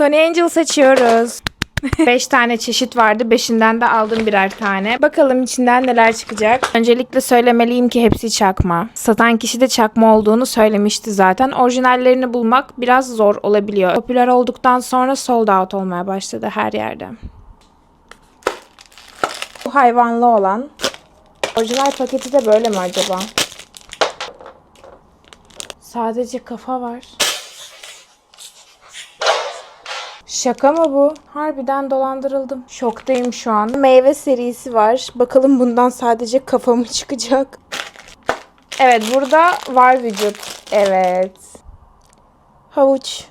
Sony Angel seçiyoruz. 5 tane çeşit vardı. 5'inden de aldım birer tane. Bakalım içinden neler çıkacak. Öncelikle söylemeliyim ki hepsi çakma. Satan kişi de çakma olduğunu söylemişti zaten. Orijinallerini bulmak biraz zor olabiliyor. Popüler olduktan sonra sold out olmaya başladı her yerde. Bu hayvanlı olan. Orijinal paketi de böyle mi acaba? Sadece kafa var. Şaka mı bu? Harbiden dolandırıldım. Şoktayım şu an. Meyve serisi var. Bakalım bundan sadece kafa mı çıkacak? Evet burada var vücut. Evet. Havuç.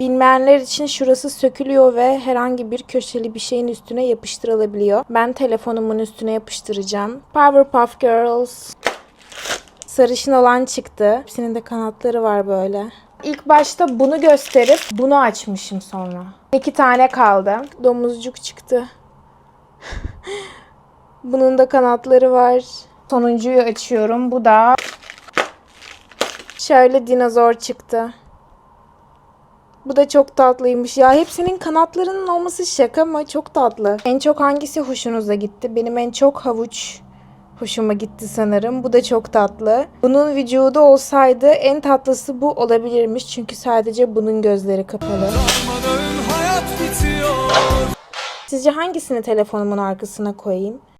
Bilmeyenler için şurası sökülüyor ve herhangi bir köşeli bir şeyin üstüne yapıştırılabiliyor. Ben telefonumun üstüne yapıştıracağım. Powerpuff Girls. Sarışın olan çıktı. Hepsinin de kanatları var böyle. İlk başta bunu gösterip bunu açmışım sonra. İki tane kaldı. Domuzcuk çıktı. Bunun da kanatları var. Sonuncuyu açıyorum. Bu da şöyle dinozor çıktı. Bu da çok tatlıymış. Ya hepsinin kanatlarının olması şaka mı? Çok tatlı. En çok hangisi hoşunuza gitti? Benim en çok havuç hoşuma gitti sanırım. Bu da çok tatlı. Bunun vücudu olsaydı en tatlısı bu olabilirmiş. Çünkü sadece bunun gözleri kapalı. Sizce hangisini telefonumun arkasına koyayım?